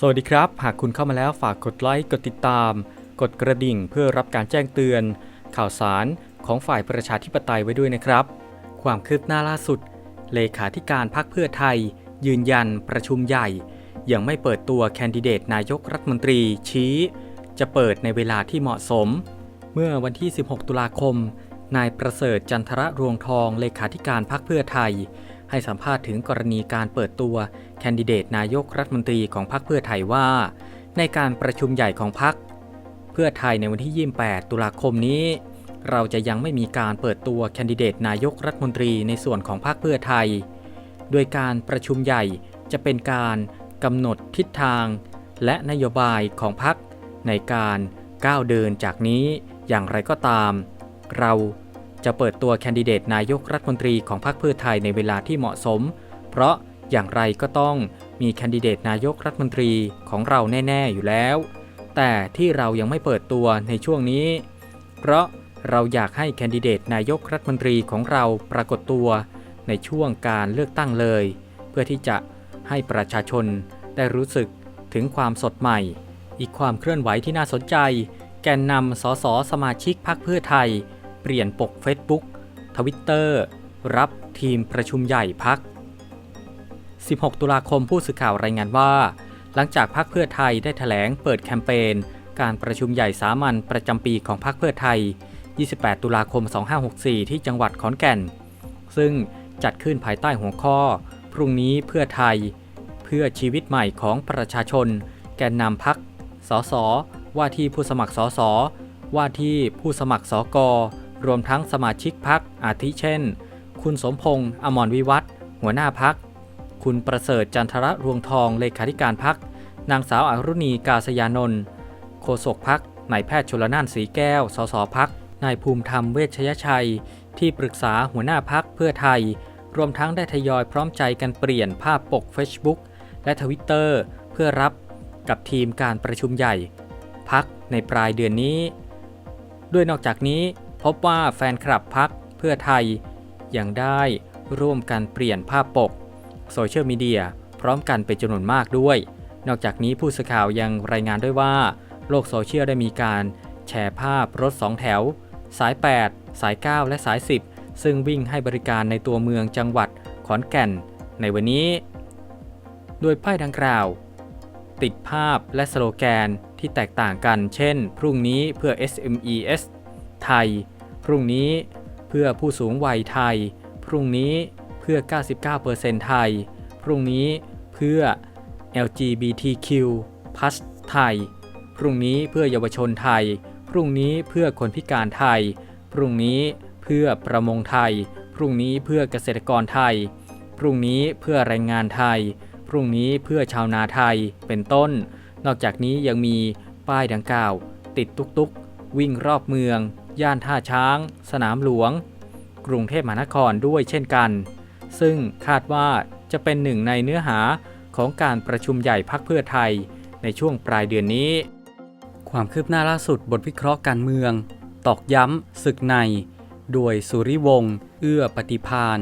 สวัสดีครับ หากคุณเข้ามาแล้วฝากกดไลค์ กดติดตาม กดกระดิ่งเพื่อรับการแจ้งเตือน ข่าวสารของฝ่ายประชาธิปไตยไว้ด้วยนะครับ ความคืบหน้าล่าสุด เลขาธิการพรรคเพื่อไทย ยืนยันประชุมใหญ่ ยังไม่เปิดตัวแคนดิเดตนายกรัฐมนตรีชี้ จะเปิดในเวลาที่เหมาะสม เมื่อวันที่ 16 ตุลาคม นายประเสริฐจันทระรวงทองเลขาธิการพรรคเพื่อไทย ให้สัมภาษณ์ถึงกรณีการเปิดตัวแคนดิเดตนายกรัฐมนตรีของพรรคเพื่อไทยว่า ในการประชุมใหญ่ของพรรคเพื่อไทยในวันที่ 28 ตุลาคมนี้ เราจะยังไม่มีการเปิดตัวแคนดิเดตนายกรัฐมนตรีในส่วนของพรรคเพื่อไทย โดยการประชุมใหญ่จะเป็นการกำหนดทิศทาง และนโยบายของพรรคในการก้าวเดินจากนี้อย่างไรก็ตาม เรา จะเปิดตัวแคนดิเดตนายกรัฐมนตรีของพรรคเพื่อไทยในเวลาที่เหมาะสม เพราะอย่างไรก็ต้องมีแคนดิเดตนายกรัฐมนตรีของเราแน่ ๆ อยู่แล้ว แต่ที่เรายังไม่เปิดตัวในช่วงนี้ เพราะเราอยากให้แคนดิเดตนายกรัฐมนตรีของเราปรากฏตัวในช่วงการเลือกตั้งเลย เพื่อที่จะให้ประชาชนได้รู้สึกถึงความสดใหม่ อีกความเคลื่อนไหวที่น่าสนใจ แกนนำสสสมาชิกพรรคเพื่อไทย เปลี่ยนปก Facebook ทวิตเตอร์รับทีมประชุมใหญ่พัก 16 ตุลาคมผู้สื่อข่าวรายงานว่า หลังจากพรรคเพื่อไทยได้แถลงเปิดแคมเปญการประชุมใหญ่สามัญประจำปีของพรรคเพื่อไทย 28 ตุลาคม 2564 ที่จังหวัดขอนแก่น ซึ่งจัดขึ้นภายใต้หัวข้อ พรุ่งนี้เพื่อไทย เพื่อชีวิตใหม่ของประชาชน แกนนำพักสสว่าที่ผู้สมัครสสว่าที่ผู้สมัครสก รวมทั้งสมาชิกพักอาทิเช่น คุณสมพงษ์อมรวิวัฒหัวหน้าพัก คุณประเสริฐจันทระรวงทองเลขาธิการพัก นางสาวอรุณีกาศยานนท์โฆษกพักนายแพทย์ชลนานสีแก้ว สสพักนายภูมิธรรมเวชยชัย ที่ปรึกษาหัวหน้าพักเพื่อไทย รวมทั้งได้ทยอยพร้อมใจกันเปลี่ยนภาพปก Facebook และทวิตเตอร์เพื่อรับกับทีมการประชุมใหญ่ พักในปลายเดือนนี้ ด้วยนอกจากนี้ พบว่าแฟนคลับพักเพื่อไทย ยังได้ร่วมกันเปลี่ยนภาพปกโซเชียลมีเดียพร้อมกันเป็นจำนวนมากด้วย นอกจากนี้ผู้สื่อข่าวยังรายงานด้วยว่า โลกโซเชียลได้มีการแชร์ภาพรถ 2 แถว สาย 8 สาย 9 และสาย 10 ซึ่งวิ่งให้บริการในตัวเมืองจังหวัดขอนแก่น ในวันนี้ โดยป้ายดังกล่าว ติดภาพและสโลแกนที่แตกต่างกัน เช่น พรุ่งนี้เพื่อ SMES ไทย พรุ่งนี้เพื่อผู้สูงวัยไทย พรุ่งนี้เพื่อ 99%ไทย พรุ่งนี้เพื่อ LGBTQ+ ไทย พรุ่งนี้เพื่อเยาวชนไทย พรุ่งนี้เพื่อคนพิการไทย พรุ่งนี้เพื่อประมงไทย พรุ่งนี้เพื่อเกษตรกรไทย พรุ่งนี้เพื่อแรงงานไทย พรุ่งนี้เพื่อชาวนาไทย เป็นต้น นอกจากนี้ยังมีป้ายดังกล่าว ติดตุกๆวิ่งรอบเมือง ย่านท่าช้าง สนามหลวง กรุงเทพมหานครด้วยเช่นกัน ซึ่งคาดว่าจะเป็นหนึ่งในเนื้อหาของการประชุมใหญ่พักเพื่อไทยในช่วงปลายเดือนนี้ ความคืบหน้าล่าสุดบทวิเคราะห์การเมือง ตอกย้ำศึกใน โดยสุริวงศ์เอื้อปฏิพาน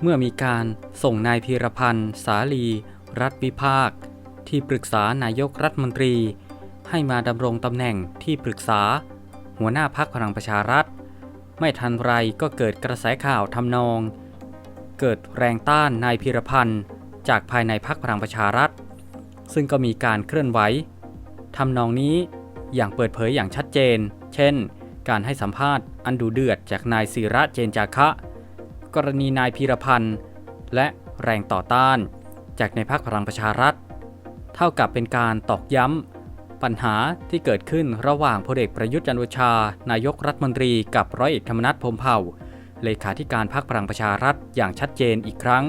เมื่อมีการส่งนายพีรพันธ์ สาลี รัฐวิภาค ที่ปรึกษานายกรัฐมนตรี ให้มาดำรงตำแหน่งที่ปรึกษา หัวหน้าพักพลังประชารัฐ ไม่ทันไรก็เกิดกระแสข่าวทำนอง เกิดแรงต้านนายพีรพันธ์จากภายในพักพลังประชารัฐ ซึ่งก็มีการเคลื่อนไหวทำนองนี้อย่างเปิดเผยอย่างชัดเจน เช่น การให้สัมภาษณ์อันดูเดือดจากนายศิระเจนจาคะ กรณีนายพีรพันธ์ และแรงต่อต้าน จากในพักพลังประชารัฐ เท่ากับเป็นการตอกย้ำ ปัญหาที่เกิดขึ้นระหว่างพลเอกประยุทธ์จันทร์โอชา นายกรัฐมนตรีกับร้อยเอกธรรมนัฐพรมเผ่า เลขาธิการพรรคพลังประชารัฐอย่างชัดเจนอีกครั้ง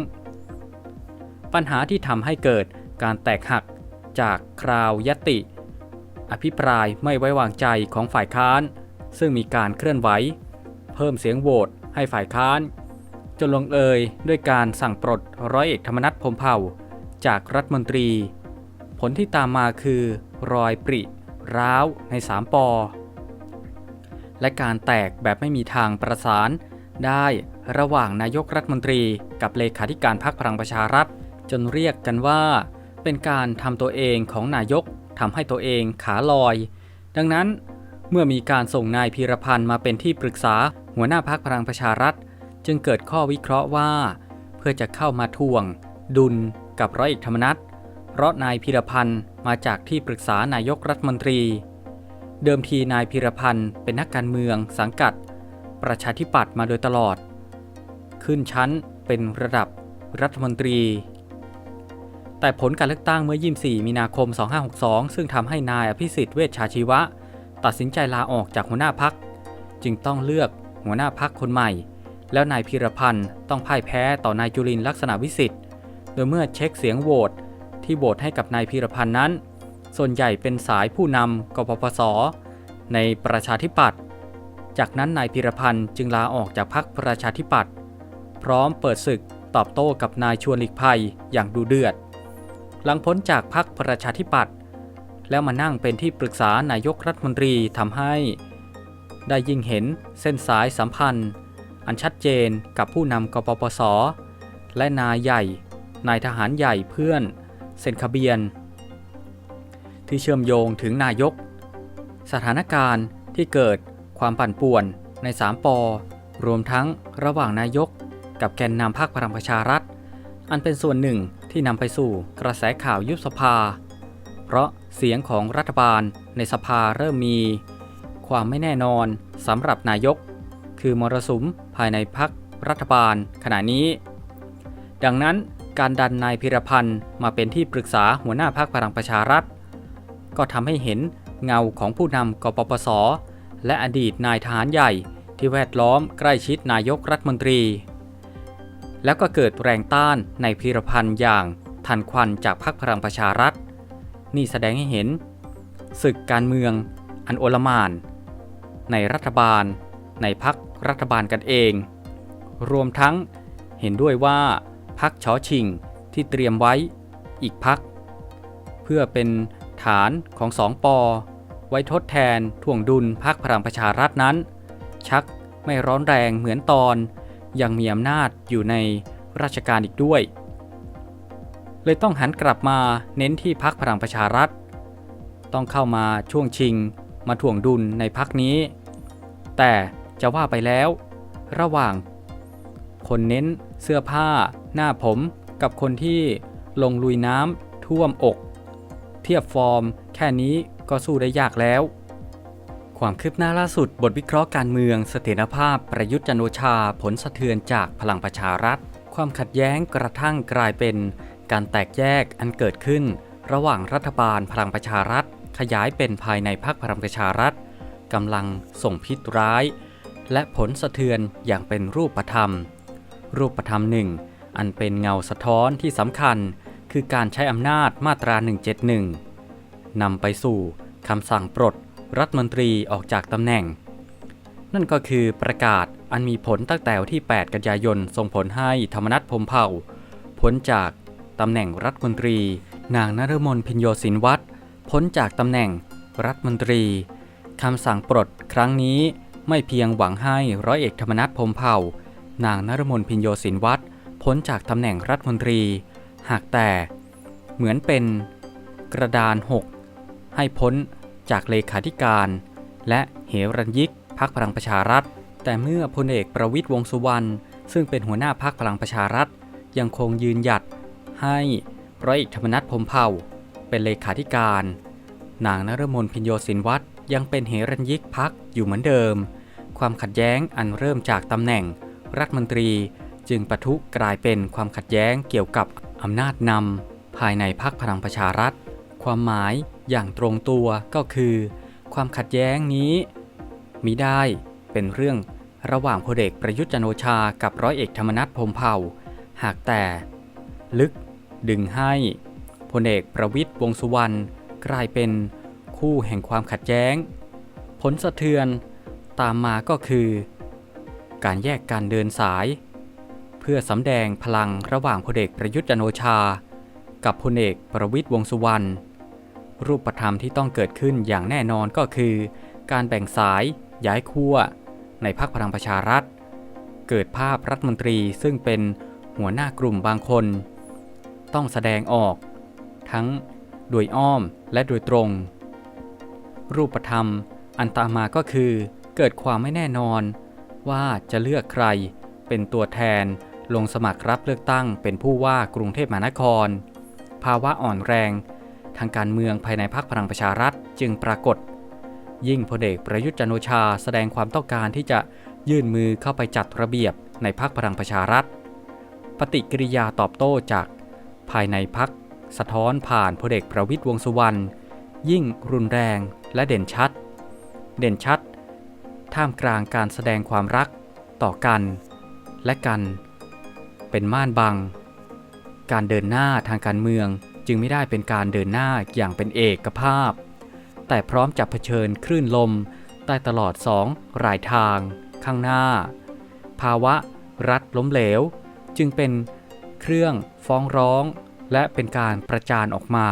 ปัญหาที่ทำให้เกิดการแตกหักจากคราวยติ อภิปรายไม่ไว้วางใจของฝ่ายค้าน ซึ่งมีการเคลื่อนไหว เพิ่มเสียงโหวตให้ฝ่ายค้าน จนลงเอยด้วยการสั่งปลดร้อยเอกธรรมนัฐพรมเผ่า จากรัฐมนตรี ผลที่ตามมาคือ รอยปริร้าวใน 3ปอ และการแตกแบบไม่มีทางประสาน ได้ระหว่างนายกรัฐมนตรี กับเลขาธิการพรรคพลังประชารัฐ จนเรียกกันว่า เป็นการทำตัวเองของนายกทำให้ตัวเองขาลอย ดังนั้นเมื่อมีการส่งนายพีรพันธ์มาเป็นที่ปรึกษาหัวหน้าพักพลังประชารัฐ จึงเกิดข้อวิเคราะห์ว่า เพื่อจะเข้ามาทวง ดุลกับร้อยเอกธรรมนัฐ เพราะนายพีรพันธ์มาจากที่ปรึกษานายกรัฐมนตรี เดิมทีนายพีรพันธ์เป็นนักการเมืองสังกัด ประชาธิปัตย์มาโดยตลอด ขึ้นชั้นเป็นระดับรัฐมนตรี แต่ผลการเลือกตั้งเมื่อ 24 มีนาคม 2562 ซึ่งทำให้นายอภิสิทธิ์เวชชาชีวะ ตัดสินใจลาออกจากหัวหน้าพัก จึงต้องเลือกหัวหน้าพักคนใหม่ แล้วนายพีรพันธ์ต้องพ่ายแพ้ต่อนายจุลินลักษณะวิสิทธิ์โดยเมื่อเช็คเสียงโหวต ที่โหวตให้กับนายพีรพันธ์นั้น ส่วนใหญ่เป็นสายผู้นำกปปส ในประชาธิปัตย์ จากนั้นนายพีรพันธ์จึงลาออกจากพรรคประชาธิปัตย์พร้อมเปิดศึกตอบโต้กับนายชวนหลีกภัยอย่างดูเดือด หลังพ้นจากพรรคประชาธิปัตย์แล้วมานั่งเป็นที่ปรึกษานายกรัฐมนตรีทำให้ ได้ยิ่งเห็นเส้นสายสัมพันธ์ อันชัดเจนกับผู้นำกปปส และนายใหญ่ นายทหารใหญ่เพื่อน เซนคาเบียน ที่เชื่อมโยงถึงนายก สถานการณ์ที่เกิดความปั่นป่วนใน 3ปอรวมทั้งระหว่างนายก กับแกนนำพรรคพลังประชารัฐ อันเป็นส่วนหนึ่งที่นำไปสู่กระแสข่าวยุบสภา เพราะเสียงของรัฐบาลในสภาเริ่มมี ความไม่แน่นอนสำหรับนายก คือมรสุมภายในพรรครัฐบาลขณะนี้ ดังนั้น การดันนายพิรพันธ์มาเป็นที่ปรึกษาหัวหน้าพรรคพลังประชารัฐ ก็ทำให้เห็นเงาของผู้นำกปปส และอดีตนายทหารใหญ่ที่แวดล้อมใกล้ชิดนายกรัฐมนตรี แล้วก็เกิดแรงต้านในพิรพันธ์อย่างทันควันจากพรรคพลังประชารัฐ นี่แสดงให้เห็น ศึกการเมืองอันโอลมาน ในรัฐบาล ในพักรัฐบาลกันเอง รวมทั้งเห็นด้วยว่า พักชอชิงที่เตรียมไว้อีกพัก เพื่อเป็นฐานของสองปอ ไว้ทดแทนถ่วงดุลพักพลังประชารัฐนั้น ชักไม่ร้อนแรงเหมือนตอน ยังมีอำนาจอยู่ในราชการอีกด้วย เลยต้องหันกลับมาเน้นที่พักพลังประชารัฐ ต้องเข้ามาช่วงชิงมาถ่วงดุลในพักนี้ แต่จะว่าไปแล้ว ระหว่าง คนเน้นเสื้อผ้า หน้าผม กับคนที่ลงลุยน้ำท่วมอก เทียบฟอร์ม แค่นี้ก็สู้ได้ยากแล้ว ความคืบหน้าล่าสุดบทวิเคราะห์การเมือง เสถียรภาพประยุทธ์จันทร์โอชาผลสะเทือนจากพลังประชารัฐ ความขัดแย้งกระทั่งกลายเป็น การแตกแยกอันเกิดขึ้น ระหว่างรัฐบาลพลังประชารัฐ ขยายเป็นภายในพรรคพลังประชารัฐกำลังส่งพิษร้าย และผลสะเทือนอย่างเป็นรูปธรรม รูปธรรมหนึ่งอันเป็นเงาสะท้อนที่สำคัญ คือการใช้อำนาจมาตรา 171นำไปสู่คำสั่งปลดรัฐมนตรีออกจากตำแหน่ง นั่นก็คือประกาศอันมีผลตั้งแต่วันที่ 8 กันยายนส่งผลให้ธรรมนัฐพมเผ่าพ้นจากตำแหน่งรัฐมนตรี นางนฤมลพิญโยสินวัตรพ้นจากตำแหน่งรัฐมนตรีคำสั่งปลดครั้งนี้ไม่เพียงหวังให้ร้อยเอกธรรมนัฐพมเผ่า นางนฤมลพิญโยสินวัตรพ้นจากตำแหน่งรัฐมนตรี หากแต่เหมือนเป็นกระดานหกให้พ้นจากเลขาธิการ และเหรัญยิกพักพลังประชารัฐ แต่เมื่อพลเอกประวิตยวงสุวรรณซึ่งเป็นหัวหน้าพักพลังประชารัฐ ยังคงยืนหยัดให้ร้อยเอกธรรมนัฐพมเผ่า เป็นเลขาธิการ นางนฤมลพิญโยสินวัตรยังเป็นเหรัญยิกพักอยู่เหมือนเดิม ความขัดแย้งอันเริ่มจากตำแหน่ง รัฐมนตรีจึงปะทุกลายเป็นความขัดแย้งเกี่ยวกับอำนาจนำภายในพรรคพลังประชารัฐ ความหมายอย่างตรงตัวก็คือ ความขัดแย้งนี้มิได้เป็นเรื่องระหว่างพลเอกประยุทธ์จันโอชากับร้อยเอกธรรมนัฐพรมเผ่า หากแต่ ลึกดึงให้พลเอกประวิตยวงสุวรรณกลายเป็นคู่แห่งความขัดแย้ง ผลสะเทือนตามมาก็คือ การแยกการเดินสาย เพื่อสำแดงพลังระหว่างพลเอกประยุทธ์จันโอชา กับพลเอกประวิตยวงสุวรรณรูปธรรมที่ต้องเกิดขึ้นอย่างแน่นอนก็คือ การแบ่งสาย ย้ายขั้วในพรรคพลังประชารัฐ เกิดภาพรัฐมนตรีซึ่งเป็นหัวหน้ากลุ่มบางคน ต้องแสดงออก ทั้งโดยอ้อมและโดยตรง รูปธรรมอันตามมาก็คือ เกิดความไม่แน่นอน ว่าจะเลือกใคร เป็นตัวแทน ลงสมัครรับเลือกตั้ง เป็นผู้ว่ากรุงเทพมหานคร ภาวะอ่อนแรง ทางการเมืองภายในพรรคพลังประชารัฐจึงปรากฏ ยิ่งพลเอกประยุทธ์จันโอชาแสดงความต้องการที่จะยื่นมือเข้าไปจัดระเบียบในพรรคพลังประชารัฐ ปฏิกิริยาตอบโต้จากภายในพรรคสะท้อนผ่านพลเอกประวิตยวงสุวรรณยิ่งรุนแรงและเด่นชัด เด่นชัด ท่ามกลางการแสดงความรักต่อกัน และกัน เป็นม่านบัง การเดินหน้าทางการเมืองจึงไม่ได้เป็นการเดินหน้าอย่างเป็นเอกภาพ แต่พร้อมจะเผชิญคลื่นลมใต้ตลอดสองรายทาง ข้างหน้า ภาวะรัฐล้มเหลว จึงเป็นเครื่องฟ้องร้อง และเป็นการประจานออกมา